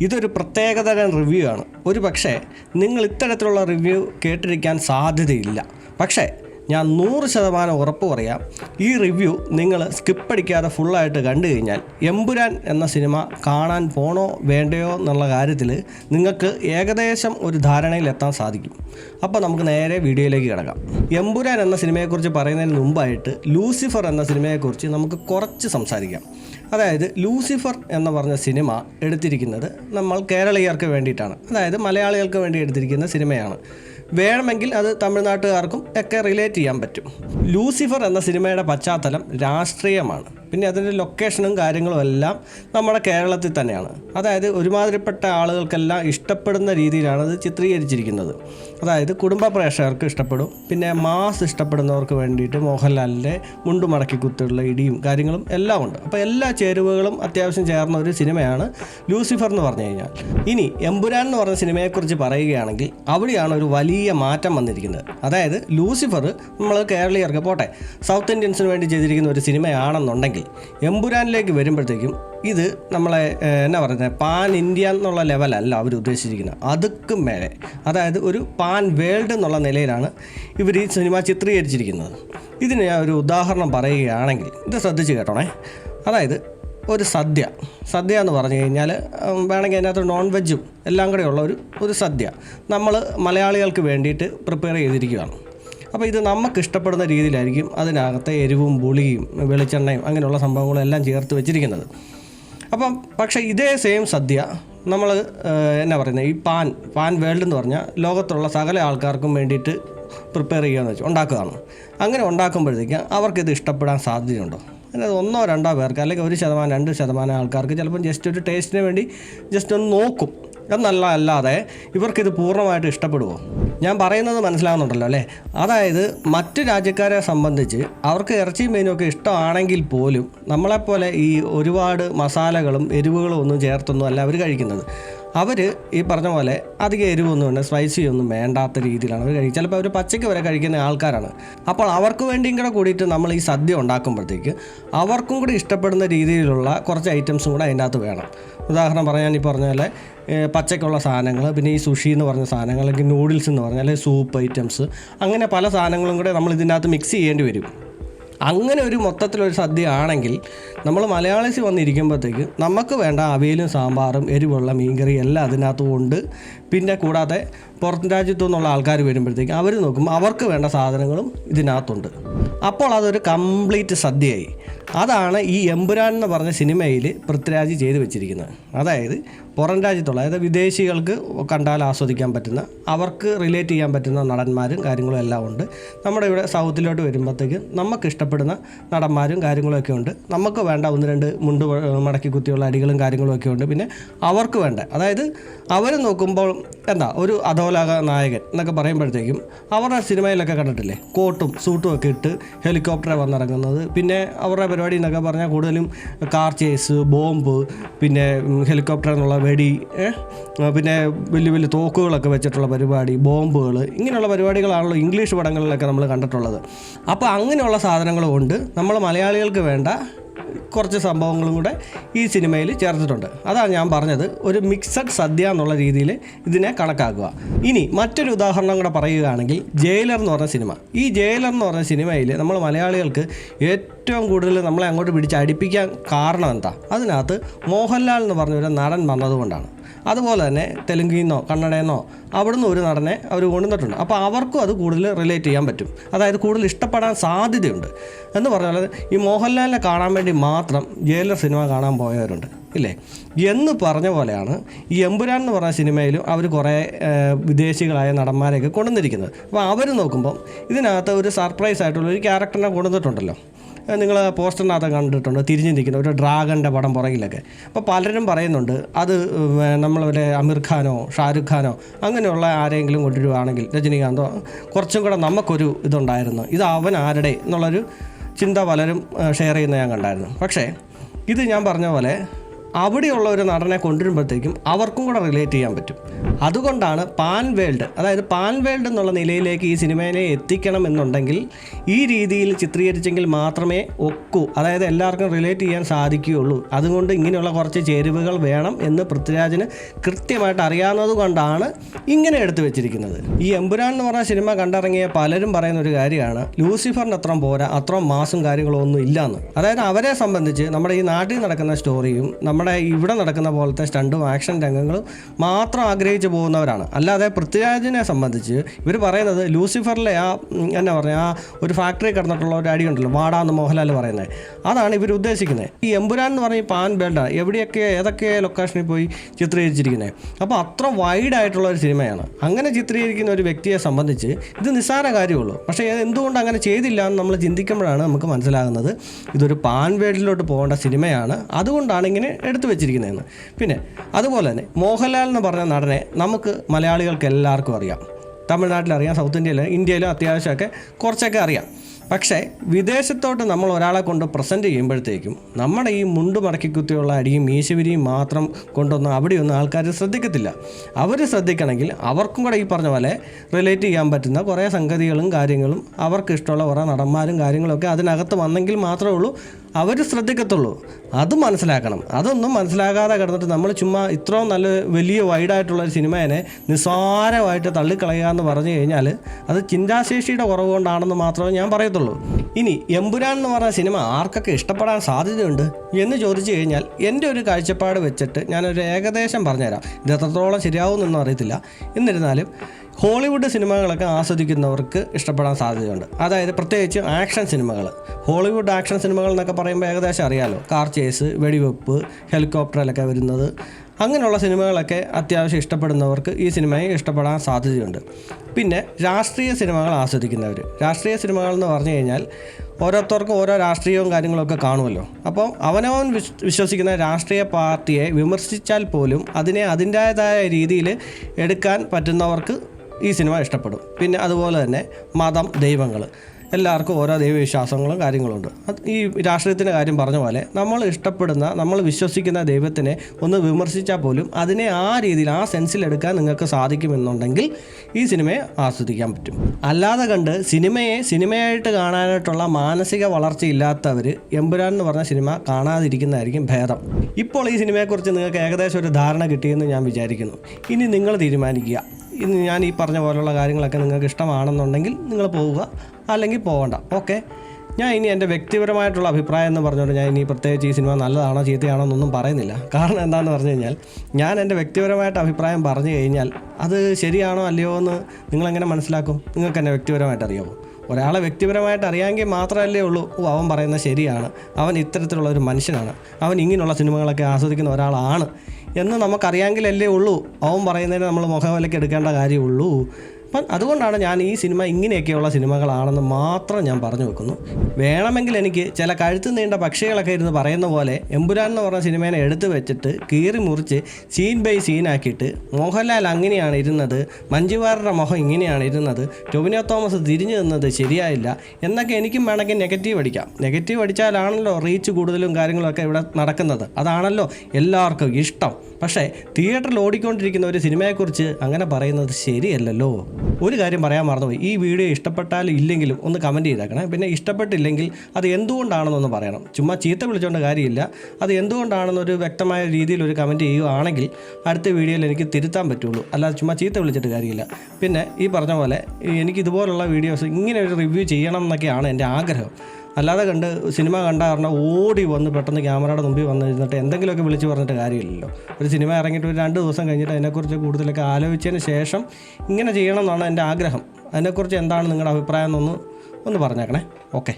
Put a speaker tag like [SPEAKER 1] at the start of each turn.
[SPEAKER 1] ഇതൊരു പ്രത്യേകതരം റിവ്യൂ ആണ്. ഒരു പക്ഷേ നിങ്ങൾ ഇത്തരത്തിലുള്ള റിവ്യൂ കേട്ടിരിക്കാൻ സാധ്യതയില്ല. പക്ഷേ ഞാൻ നൂറ് ശതമാനം ഉറപ്പ് പറയാം ഈ റിവ്യൂ നിങ്ങൾ സ്കിപ്പ് അടിക്കാതെ ഫുള്ളായിട്ട് കണ്ടു കഴിഞ്ഞാൽ എമ്പുരാൻ എന്ന സിനിമ കാണാൻ പോണോ വേണ്ടയോ എന്നുള്ള കാര്യത്തിൽ നിങ്ങൾക്ക് ഏകദേശം ഒരു ധാരണയിലെത്താൻ സാധിക്കും. അപ്പോൾ നമുക്ക് നേരെ വീഡിയോയിലേക്ക് കിടക്കാം. എമ്പുരാൻ എന്ന സിനിമയെക്കുറിച്ച് പറയുന്നതിന് മുമ്പായിട്ട് ലൂസിഫർ എന്ന സിനിമയെക്കുറിച്ച് നമുക്ക് കുറച്ച് സംസാരിക്കാം. അതായത് ലൂസിഫർ എന്ന് പറഞ്ഞ സിനിമ എടുത്തിരിക്കുന്നത് നമ്മൾ കേരളീയർക്ക് വേണ്ടിയിട്ടാണ്. അതായത് മലയാളികൾക്ക് വേണ്ടി എടുത്തിരിക്കുന്ന സിനിമയാണ് വേണമെങ്കിൽ അത് തമിഴ്നാട്ടുകാർക്കും ഒക്കെ റിലേറ്റ് ചെയ്യാൻ പറ്റും. ലൂസിഫർ എന്ന സിനിമയുടെ പശ്ചാത്തലം രാഷ്ട്രീയമാണ്. പിന്നെ അതിന്റെ ലൊക്കേഷനും കാര്യങ്ങളും എല്ലാം നമ്മുടെ കേരളത്തിൽ തന്നെയാണ്. അതായത് ഒരുമാതിരിപ്പെട്ട ആളുകൾക്കെല്ലാം ഇഷ്ടപ്പെടുന്ന രീതിയിലാണ് അത് ചിത്രീകരിച്ചിരിക്കുന്നത്. അതായത് കുടുംബ പ്രേക്ഷകർക്ക് ഇഷ്ടപ്പെടും പിന്നെ മാസ് ഇഷ്ടപ്പെടുന്നവർക്ക് വേണ്ടിയിട്ട് മോഹൻലാലിന്റെ മുണ്ടു മടക്കി കുത്തുള്ള ഇടിയും കാര്യങ്ങളും എല്ലാം ഉണ്ട്. അപ്പോൾ എല്ലാ ചേരുവകളും അത്യാവശ്യം ചേർന്ന ഒരു സിനിമയാണ് ലൂസിഫർ എന്ന് പറഞ്ഞു കഴിഞ്ഞാൽ. ഇനി എമ്പുരാൻ എന്ന് പറഞ്ഞ സിനിമയെക്കുറിച്ച് പറയുകയാണെങ്കിൽ അവിടെയാണ് ഒരു വലിയ മാറ്റം വന്നിരിക്കുന്നത്. അതായത് ലൂസിഫർ നമ്മൾ കേരളീയർക്ക് പോട്ടെ സൗത്ത് ഇന്ത്യൻസിന് വേണ്ടി ചെയ്തിരിക്കുന്ന ഒരു സിനിമയാണെന്നുണ്ടെങ്കിൽ എമ്പുരാനിലേക്ക് വരുമ്പോഴത്തേക്കും ഇത് നമ്മളെ എന്നാ പറയുന്നത് പാൻ ഇന്ത്യ എന്നുള്ള ലെവലല്ല അവർ ഉദ്ദേശിച്ചിരിക്കുന്നത്. അതുക്കും മേലെ അതായത് ഒരു പാൻ വേൾഡ് എന്നുള്ള നിലയിലാണ് ഇവർ ഈ സിനിമ ചിത്രീകരിച്ചിരിക്കുന്നത്. ഇതിന് ഞാൻ ഒരു ഉദാഹരണം പറയുകയാണെങ്കിൽ ഇത് ശ്രദ്ധിച്ച് കേട്ടോണേ. അതായത് ഒരു സദ്യ. സദ്യ എന്ന് പറഞ്ഞു കഴിഞ്ഞാൽ വേണമെങ്കിൽ അതിനകത്ത് നോൺ വെജും എല്ലാം കൂടെ ഉള്ള ഒരു ഒരു സദ്യ. നമ്മൾ മലയാളികൾക്ക് വേണ്ടിയിട്ട് പ്രിപ്പയർ ചെയ്തിരിക്കുകയാണ്. അപ്പോൾ ഇത് നമുക്ക് ഇഷ്ടപ്പെടുന്ന രീതിയിലായിരിക്കും അതിനകത്തെ എരിവും പുളിയും വെളിച്ചെണ്ണയും അങ്ങനെയുള്ള സംഭവങ്ങളും എല്ലാം ചേർത്ത് വെച്ചിരിക്കുന്നത്. അപ്പം പക്ഷേ ഇതേ സെയിം സദ്യ നമ്മൾ എന്നാ പറയുന്നത് ഈ പാൻ പാൻ വേൾഡ് എന്ന് പറഞ്ഞാൽ ലോകത്തുള്ള സകല ആൾക്കാർക്കും വേണ്ടിയിട്ട് പ്രിപ്പയർ ചെയ്യുകയെന്ന് വെച്ചാൽ ഉണ്ടാക്കുകയാണ്. അങ്ങനെ ഉണ്ടാക്കുമ്പോഴത്തേക്ക് അവർക്കിത് ഇഷ്ടപ്പെടാൻ സാധ്യതയുണ്ടോ? അതായത് ഒന്നോ രണ്ടോ പേർക്ക് അല്ലെങ്കിൽ ഒരു ശതമാനം രണ്ട് ശതമാനം ആൾക്കാർക്ക് ചിലപ്പം ജസ്റ്റ് ഒരു ടേസ്റ്റിന് വേണ്ടി ജസ്റ്റ് ഒന്ന് നോക്കും. എന്നല്ല അല്ലാതെ ഇവർക്കിത് പൂർണമായിട്ട് ഇഷ്ടപ്പെടുമോ ഞാൻ പറയുന്നത് മനസ്സിലാകുന്നുണ്ടല്ലോ അല്ലേ? അതായത് മറ്റു രാജ്യക്കാരെ സംബന്ധിച്ച് അവർക്ക് ഇറച്ചി മീനുമൊക്കെ ഇഷ്ടമാണെങ്കിൽ പോലും നമ്മളെപ്പോലെ ഈ ഒരുപാട് മസാലകളും എരിവുകളും ഒന്നും ചേർത്തൊന്നും അല്ല അവർ കഴിക്കുന്നത്. അവർ ഈ പറഞ്ഞ പോലെ അധികം എരിവൊന്നും വേണ്ട സ്പൈസി ഒന്നും വേണ്ടാത്ത രീതിയിലാണ് അവർ കഴിക്കുക ചിലപ്പോൾ അവർ പച്ചയ്ക്ക് വരെ കഴിക്കുന്ന ആൾക്കാരാണ്. അപ്പോൾ അവർക്ക് വേണ്ടിയും കൂടെ കൂടിയിട്ട് നമ്മൾ ഈ സദ്യ ഉണ്ടാക്കുമ്പോഴത്തേക്ക് അവർക്കും കൂടി ഇഷ്ടപ്പെടുന്ന രീതിയിലുള്ള കുറച്ച് ഐറ്റംസും കൂടെ അതിന്റെ അകത്ത് വേണം. ഉദാഹരണം പറയാൻ ഈ പറഞ്ഞ പോലെ പച്ചയ്ക്കുള്ള സാധനങ്ങൾ പിന്നെ ഈ സുഷി എന്ന് പറഞ്ഞ സാധനങ്ങൾ അല്ലെങ്കിൽ നൂഡിൽസ് എന്ന് പറഞ്ഞാൽ സൂപ്പ് ഐറ്റംസ് അങ്ങനെ പല സാധനങ്ങളും കൂടെ നമ്മൾ ഇതിനകത്ത് മിക്സ് ചെയ്യേണ്ടി വരും. അങ്ങനെ ഒരു മൊത്തത്തിലൊരു സദ്യ ആണെങ്കിൽ നമ്മൾ മലയാളീസ് വന്നിരിക്കുമ്പോഴത്തേക്ക് നമുക്ക് വേണ്ട അവിയലും സാമ്പാറും എരിവുള്ള മീൻകറി എല്ലാം അതിനകത്തും ഉണ്ട് പിന്നെ കൂടാതെ പുറത്ത് രാജ്യത്തു നിന്നുള്ള ആൾക്കാർ വരുമ്പോഴത്തേക്ക് അവർ നോക്കുമ്പോൾ അവർക്ക് വേണ്ട സാധനങ്ങളും ഇതിനകത്തുണ്ട്. അപ്പോൾ അതൊരു കംപ്ലീറ്റ് സദ്യയായി. അതാണ് ഈ എമ്പുരാൻ എന്ന് പറഞ്ഞ സിനിമയിൽ പൃഥ്വിരാജ് ചെയ്തു വെച്ചിരിക്കുന്നത്. അതായത് പുറം രാജ്യത്തുള്ള അതായത് വിദേശികൾക്ക് കണ്ടാൽ ആസ്വദിക്കാൻ പറ്റുന്ന അവർക്ക് റിലേറ്റ് ചെയ്യാൻ പറ്റുന്ന നടന്മാരും കാര്യങ്ങളും എല്ലാം ഉണ്ട്. നമ്മുടെ ഇവിടെ സൗത്തിലോട്ട് വരുമ്പോഴത്തേക്കും നമുക്ക് ഇഷ്ടപ്പെടുന്ന നടന്മാരും കാര്യങ്ങളൊക്കെ ഉണ്ട്. നമുക്ക് വേണ്ട ഒന്ന് രണ്ട് മുണ്ട് മടക്കി കുത്തിയുള്ള അടികളും കാര്യങ്ങളും ഒക്കെ ഉണ്ട്. പിന്നെ അവർക്ക് വേണ്ട അതായത് അവർ നോക്കുമ്പോൾ എന്താ ഒരു അധോലാക നായകൻ എന്നൊക്കെ പറയുമ്പോഴത്തേക്കും അവരുടെ സിനിമയിലൊക്കെ കണ്ടിട്ടില്ലേ കോട്ടും സൂട്ടും ഒക്കെ ഇട്ട് ഹെലികോപ്റ്ററെ വന്നിറങ്ങുന്നത്. പിന്നെ അവരുടെ പരിപാടി എന്നൊക്കെ പറഞ്ഞാൽ കൂടുതലും കാർ ചേസ് ബോംബ് പിന്നെ ഹെലികോപ്റ്റർ എന്നുള്ള വെടി പിന്നെ വലിയ വലിയ തോക്കുകളൊക്കെ വെച്ചിട്ടുള്ള പരിപാടി ബോംബുകൾ ഇങ്ങനെയുള്ള പരിപാടികളാണല്ലോ ഇംഗ്ലീഷ് പടങ്ങളിലൊക്കെ നമ്മൾ കണ്ടിട്ടുള്ളത്. അപ്പോൾ അങ്ങനെയുള്ള സാധനങ്ങളും ഉണ്ട് നമ്മൾ മലയാളികൾക്ക് വേണ്ട കുറച്ച് സംഭവങ്ങളും കൂടെ ഈ സിനിമയിൽ ചേർത്തിട്ടുണ്ട്. അതാണ് ഞാൻ പറഞ്ഞത്. ഒരു മിക്സഡ് സദ്യ എന്നുള്ള രീതിയിൽ ഇതിനെ കണക്കാക്കുക. ഇനി മറ്റൊരു ഉദാഹരണം കൂടെ പറയുകയാണെങ്കിൽ ജയിലർ എന്ന് പറഞ്ഞ സിനിമ. ഈ ജയിലർ എന്ന് പറഞ്ഞ സിനിമയിൽ നമ്മൾ മലയാളികൾക്ക് ഏറ്റവും കൂടുതൽ നമ്മളെ അങ്ങോട്ട് പിടിച്ച് അടുപ്പിക്കാൻ കാരണം എന്താ? അതിനകത്ത് മോഹൻലാൽ എന്ന് പറഞ്ഞ ഒരു നടൻ വന്നതുകൊണ്ടാണ്. അതുപോലെ തന്നെ തെലുങ്കിൽ നിന്നോ കന്നഡയിൽ അവിടുന്ന് ഒരു നടനെ അവർ കൊണ്ടുവന്നിട്ടുണ്ട്. അപ്പോൾ അവർക്കും അത് കൂടുതൽ റിലേറ്റ് ചെയ്യാൻ പറ്റും. അതായത് കൂടുതൽ ഇഷ്ടപ്പെടാൻ സാധ്യതയുണ്ട്. എന്ന് പറഞ്ഞാൽ ഈ മോഹൻലാലിനെ കാണാൻ വേണ്ടി മാത്രം ജയിലർ സിനിമ കാണാൻ പോയവരുണ്ട്. ഇല്ലേ? എന്ന് പറഞ്ഞ പോലെയാണ് ഈ എമ്പുരാൻ എന്ന് പറഞ്ഞ സിനിമയിലും അവർ കുറേ വിദേശികളായ നടന്മാരെയൊക്കെ കൊണ്ടുവന്നിരിക്കുന്നത്. അപ്പോൾ അവർ നോക്കുമ്പം ഇതിനകത്ത് ഒരു സർപ്രൈസ് ആയിട്ടുള്ള ഒരു ക്യാരക്ടറിനെ കൊണ്ടുവന്നിട്ടുണ്ടല്ലോ. നിങ്ങൾ പോസ്റ്ററിനകത്ത് കണ്ടിട്ടുണ്ട് തിരിഞ്ഞു നിൽക്കുന്ന ഒരു ഡ്രാഗന്റെ പടം പുറകിലൊക്കെ. അപ്പോൾ പലരും പറയുന്നുണ്ട് അത് നമ്മളൊരു അമീർ ഖാനോ ഷാരുഖ് ഖാനോ അങ്ങനെയുള്ള ആരെങ്കിലും കൊണ്ടുവരുവാണെങ്കിൽ രജനീകാന്തോ കുറച്ചും കൂടെ നമുക്കൊരു ഇതുണ്ടായിരുന്നു. ഇത് അവൻ ആരുടെ എന്നുള്ളൊരു ചിന്ത പലരും ഷെയർ ചെയ്യുന്ന ഞാൻ കണ്ടായിരുന്നു. പക്ഷേ ഇത് ഞാൻ പറഞ്ഞ പോലെ അവിടെയുള്ള ഒരു നടനെ കൊണ്ടുവരുമ്പോഴത്തേക്കും അവർക്കും കൂടെ റിലേറ്റ് ചെയ്യാൻ പറ്റും. അതുകൊണ്ടാണ് പാൻ വേൾഡ് അതായത് പാൻ വേൾഡ് എന്നുള്ള നിലയിലേക്ക് ഈ സിനിമയെ എത്തിക്കണം എന്നുണ്ടെങ്കിൽ ഈ രീതിയിൽ ചിത്രീകരിച്ചെങ്കിൽ മാത്രമേ ഒക്കൂ. അതായത് എല്ലാവർക്കും റിലേറ്റ് ചെയ്യാൻ സാധിക്കുകയുള്ളൂ. അതുകൊണ്ട് ഇങ്ങനെയുള്ള കുറച്ച് ചേരുവകൾ വേണം എന്ന് പൃഥ്വിരാജിന് കൃത്യമായിട്ട് അറിയാവുന്നത് കൊണ്ടാണ് ഇങ്ങനെ എടുത്തു വെച്ചിരിക്കുന്നത്. ഈ എമ്പുരാൻ എന്ന് പറഞ്ഞ സിനിമ കണ്ടിറങ്ങിയ പലരും പറയുന്ന ഒരു കാര്യമാണ് ലൂസിഫറിന് അത്രയും പോരാ അത്രയും മാസും കാര്യങ്ങളോ ഒന്നും ഇല്ലാന്ന്. അതായത് അവരെ സംബന്ധിച്ച് നമ്മുടെ ഈ നാട്ടിൽ നടക്കുന്ന സ്റ്റോറിയും നമ്മുടെ ഇവിടെ നടക്കുന്ന പോലത്തെ സ്റ്റണ്ടും ആക്ഷൻ രംഗങ്ങളും മാത്രം ആഗ്രഹിച്ചു പോകുന്നവരാണ്. അല്ലാതെ പൃഥ്വിരാജിനെ സംബന്ധിച്ച് ഇവർ പറയുന്നത് ലൂസിഫറിലെ ആ എന്നാ പറയുക ആ ഒരു ഫാക്ടറി കിടന്നിട്ടുള്ള ഒരു അടിയുണ്ടല്ലോ വാടാന്ന് മോഹൻലാൽ പറയുന്നത്. അതാണ് ഇവർ ഉദ്ദേശിക്കുന്നത്. ഈ എമ്പുരാൻ എന്ന് പറഞ്ഞ പാൻ ബേൾഡാണ് എവിടെയൊക്കെ ഏതൊക്കെ ലൊക്കേഷനിൽ പോയി ചിത്രീകരിച്ചിരിക്കുന്നത് അപ്പോൾ അത്ര വൈഡ് ആയിട്ടുള്ള ഒരു സിനിമയാണ്. അങ്ങനെ ചിത്രീകരിക്കുന്ന ഒരു വ്യക്തിയെ സംബന്ധിച്ച് ഇത് നിസ്സാര കാര്യമുള്ളൂ. പക്ഷേ എന്തുകൊണ്ട് അങ്ങനെ ചെയ്തില്ല എന്ന് നമ്മൾ ചിന്തിക്കുമ്പോഴാണ് നമുക്ക് മനസ്സിലാകുന്നത്. ഇതൊരു പാൻ വേൾഡിലോട്ട് പോകേണ്ട സിനിമയാണ്. അതുകൊണ്ടാണ് ഇങ്ങനെ എടുത്തു വെച്ചിരിക്കുന്നതെന്ന്. പിന്നെ അതുപോലെ തന്നെ മോഹൻലാൽ എന്ന് പറഞ്ഞ നടനെ നമുക്ക് മലയാളികൾക്ക് എല്ലാവർക്കും അറിയാം. തമിഴ്നാട്ടിൽ അറിയാം സൗത്ത് ഇന്ത്യയിൽ ഇന്ത്യയിലും അത്യാവശ്യമൊക്കെ കുറച്ചൊക്കെ അറിയാം. പക്ഷേ വിദേശത്തോട്ട് നമ്മൾ ഒരാളെ കൊണ്ട് പ്രസന്റ് ചെയ്യുമ്പോഴത്തേക്കും നമ്മുടെ ഈ മുണ്ട് മടക്കി കുത്തിയുള്ള അടിയും മീശവിരിയും മാത്രം കൊണ്ടൊന്നും അവിടെയൊന്നും ആൾക്കാർ ശ്രദ്ധിക്കത്തില്ല. അവർ ശ്രദ്ധിക്കണമെങ്കിൽ അവർക്കും കൂടെ ഈ പറഞ്ഞ പോലെ റിലേറ്റ് ചെയ്യാൻ പറ്റുന്ന കുറേ സംഗതികളും കാര്യങ്ങളും അവർക്ക് ഇഷ്ടമുള്ള കുറേ നടന്മാരും കാര്യങ്ങളൊക്കെ അതിനകത്ത് വന്നെങ്കിൽ മാത്രമേ ഉള്ളൂ. അവർ ശ്രദ്ധിക്കത്തുള്ളൂ. അത് മനസ്സിലാക്കണം. അതൊന്നും മനസ്സിലാകാതെ കിടന്നിട്ട് നമ്മൾ ചുമ്മാ ഇത്രയും നല്ല വലിയ വൈഡായിട്ടുള്ള ഒരു സിനിമേനെ നിസ്സാരമായിട്ട് തള്ളിക്കളയുക എന്ന് പറഞ്ഞു കഴിഞ്ഞാൽ അത് ചിന്താശേഷിയുടെ കുറവ് കൊണ്ടാണെന്ന് മാത്രമേ ഞാൻ പറയത്തുള്ളൂ. ഇനി എമ്പുരാൻ എന്ന് പറഞ്ഞ സിനിമ ആർക്കൊക്കെ ഇഷ്ടപ്പെടാൻ സാധ്യതയുണ്ട് എന്ന് ചോദിച്ചു കഴിഞ്ഞാൽ എന്റെ ഒരു കാഴ്ചപ്പാട് വെച്ചിട്ട് ഞാനൊരു ഏകദേശം പറഞ്ഞുതരാം. ഇത് എത്രത്തോളം ശരിയാവുമെന്നൊന്നും അറിയത്തില്ല. എന്നിരുന്നാലും ഹോളിവുഡ് സിനിമകളൊക്കെ ആസ്വദിക്കുന്നവർക്ക് ഇഷ്ടപ്പെടാൻ സാധ്യതയുണ്ട്. അതായത് പ്രത്യേകിച്ച് ആക്ഷൻ സിനിമകൾ. ഹോളിവുഡ് ആക്ഷൻ സിനിമകൾ എന്നൊക്കെ പറയുമ്പോൾ ഏകദേശം അറിയാലോ. കാർ ചേസ് വെടിവെപ്പ് ഹെലികോപ്റ്ററിലൊക്കെ വരുന്നത്. അങ്ങനെയുള്ള സിനിമകളൊക്കെ അത്യാവശ്യം ഇഷ്ടപ്പെടുന്നവർക്ക് ഈ സിനിമയെ ഇഷ്ടപ്പെടാൻ സാധ്യതയുണ്ട്. പിന്നെ രാഷ്ട്രീയ സിനിമകൾ ആസ്വദിക്കുന്നവർ രാഷ്ട്രീയ സിനിമകൾ എന്ന് പറഞ്ഞു കഴിഞ്ഞാൽ ഓരോരുത്തർക്കും ഓരോ രാഷ്ട്രീയവും കാര്യങ്ങളൊക്കെ കാണുമല്ലോ. അപ്പോൾ അവനവൻ വിശ് വിശ്വസിക്കുന്ന രാഷ്ട്രീയ പാർട്ടിയെ വിമർശിച്ചാൽ പോലും അതിനെ അതിന്റേതായ രീതിയിൽ എടുക്കാൻ പറ്റുന്നവർക്ക് ഈ സിനിമ ഇഷ്ടപ്പെടും. പിന്നെ അതുപോലെ തന്നെ മതം ദൈവങ്ങൾ. എല്ലാവർക്കും ഓരോ ദൈവവിശ്വാസങ്ങളും കാര്യങ്ങളുണ്ട് ഈ രാഷ്ട്രീയത്തിന്റെ കാര്യം പറഞ്ഞ പോലെ നമ്മൾ ഇഷ്ടപ്പെടുന്ന നമ്മൾ വിശ്വസിക്കുന്ന ദൈവത്തിനെ ഒന്ന് വിമർശിച്ചാൽ പോലും അതിനെ ആ രീതിയിൽ ആ സെൻസിൽ എടുക്കാൻ നിങ്ങൾക്ക് സാധിക്കുമെന്നുണ്ടെങ്കിൽ ഈ സിനിമയെ ആസ്വദിക്കാൻ പറ്റും. അല്ലാതെ കണ്ട് സിനിമയെ സിനിമയായിട്ട് കാണാനായിട്ടുള്ള മാനസിക വളർച്ചയില്ലാത്തവർ എമ്പുരാൻ എന്ന് പറഞ്ഞ സിനിമ കാണാതിരിക്കുന്നതായിരിക്കും ഭേദം. ഇപ്പോൾ ഈ സിനിമയെക്കുറിച്ച് നിങ്ങൾക്ക് ഏകദേശം ഒരു ധാരണ കിട്ടിയെന്ന് ഞാൻ വിചാരിക്കുന്നു. ഇനി നിങ്ങൾ തീരുമാനിക്കുക. ഞാൻ ഈ പറഞ്ഞ പോലുള്ള കാര്യങ്ങളൊക്കെ നിങ്ങൾക്ക് ഇഷ്ടമാണെന്നുണ്ടെങ്കിൽ നിങ്ങൾ പോവുക. അല്ലെങ്കിൽ പോകണ്ട ഓക്കെ? ഞാൻ ഇനി എന്റെ വ്യക്തിപരമായിട്ടുള്ള അഭിപ്രായം എന്ന് പറഞ്ഞുകൊണ്ട് ഞാൻ ഇനി പ്രത്യേകിച്ച് ഈ സിനിമ നല്ലതാണോ ചീത്തയാണോ എന്നൊന്നും പറയുന്നില്ല. കാരണം എന്താണെന്ന് പറഞ്ഞു കഴിഞ്ഞാൽ ഞാൻ എന്റെ വ്യക്തിപരമായിട്ട് അഭിപ്രായം പറഞ്ഞു കഴിഞ്ഞാൽ അത് ശരിയാണോ അല്ലയോ എന്ന് നിങ്ങളെങ്ങനെ മനസ്സിലാക്കും? നിങ്ങൾക്ക് എന്നെ വ്യക്തിപരമായിട്ട് അറിയാമോ ഒരാളെ വ്യക്തിപരമായിട്ട് അറിയാമെങ്കിൽ മാത്രമല്ലേ ഉള്ളൂ. ഓ അവൻ പറയുന്നത് ശരിയാണ്. അവൻ ഇത്തരത്തിലുള്ള ഒരു മനുഷ്യനാണ്. അവൻ ഇങ്ങനെയുള്ള സിനിമകളൊക്കെ ആസ്വദിക്കുന്ന ഒരാളാണ്. എന്ന് നമുക്കറിയാമെങ്കിലല്ലേ ഉള്ളൂ. അവൻ പറയുന്നതിന് നമ്മൾ മുഖവിലയ്ക്ക് എടുക്കേണ്ട കാര്യമുള്ളൂ. അപ്പം അതുകൊണ്ടാണ് ഞാൻ ഈ സിനിമ ഇങ്ങനെയൊക്കെയുള്ള സിനിമകളാണെന്ന് മാത്രം ഞാൻ പറഞ്ഞു വെക്കുന്നു. വേണമെങ്കിൽ എനിക്ക് ചില കഴുത്ത് നീണ്ട പക്ഷികളൊക്കെ ഇരുന്ന് പറയുന്ന പോലെ എമ്പുരാൻ എന്ന് പറഞ്ഞ സിനിമേനെ എടുത്തു വെച്ചിട്ട് കീറി മുറിച്ച് സീൻ ബൈ സീനാക്കിയിട്ട് മോഹൻലാൽ അങ്ങനെയാണ് ഇരുന്നത് മഞ്ജുവാരുടെ മുഖം ഇങ്ങനെയാണ് ഇരുന്നത് ടൊവിനോ തോമസ് തിരിഞ്ഞു നിന്നത് ശരിയായില്ല എന്നൊക്കെ എനിക്കും വേണമെങ്കിൽ നെഗറ്റീവ് അടിക്കാം. നെഗറ്റീവ് അടിച്ചാലാണല്ലോ റീച്ച് കൂടുതലും കാര്യങ്ങളൊക്കെ ഇവിടെ നടക്കുന്നത്. അതാണല്ലോ എല്ലാവർക്കും ഇഷ്ടം. പക്ഷേ തിയേറ്ററിൽ ഓടിക്കൊണ്ടിരിക്കുന്ന ഒരു സിനിമയെക്കുറിച്ച് അങ്ങനെ പറയുന്നത് ശരിയല്ലല്ലോ. ഒരു കാര്യം പറയാൻ മറന്നുപോയി. ഈ വീഡിയോ ഇഷ്ടപ്പെട്ടാൽ ഇല്ലെങ്കിലും ഒന്ന് കമന്റ് ചെയ്തേക്കണേ. പിന്നെ ഇഷ്ടപ്പെട്ടില്ലെങ്കിൽ അത് എന്തുകൊണ്ടാണെന്നൊന്ന് പറയണം. ചുമ്മാ ചീത്ത വിളിച്ചുകൊണ്ട് കാര്യമില്ല. അത് എന്തുകൊണ്ടാണെന്നൊരു വ്യക്തമായ രീതിയിൽ ഒരു കമന്റ് ചെയ്യുകയാണെങ്കിൽ അടുത്ത വീഡിയോയിൽ എനിക്ക് തിരുത്താൻ പറ്റുള്ളൂ. അല്ലാതെ ചുമ്മാ ചീത്ത വിളിച്ചിട്ട് കാര്യമില്ല. പിന്നെ ഈ പറഞ്ഞ പോലെ എനിക്ക് ഇതുപോലുള്ള വീഡിയോസ് ഇങ്ങനെ ഒരു റിവ്യൂ ചെയ്യണം എന്നൊക്കെയാണ് എന്റെ ആഗ്രഹം. അല്ലാതെ കണ്ട് സിനിമ കണ്ട കാരണം ഓടി വന്ന് പെട്ടെന്ന് ക്യാമറയുടെ മുമ്പിൽ വന്നിരുന്നിട്ട് എന്തെങ്കിലുമൊക്കെ വിളിച്ച് പറഞ്ഞിട്ട് കാര്യമില്ലല്ലോ. ഒരു സിനിമ ഇറങ്ങിയിട്ട് ഒരു രണ്ട് ദിവസം കഴിഞ്ഞിട്ട് അതിനെക്കുറിച്ച് കൂടുതലൊക്കെ ആലോചിച്ചതിന് ശേഷം ഇങ്ങനെ ചെയ്യണം എന്നാണ് എന്റെ ആഗ്രഹം. അതിനെക്കുറിച്ച് എന്താണ് നിങ്ങളുടെ അഭിപ്രായം എന്നൊന്ന് ഒന്ന് പറഞ്ഞേക്കണേ. ഓക്കെ.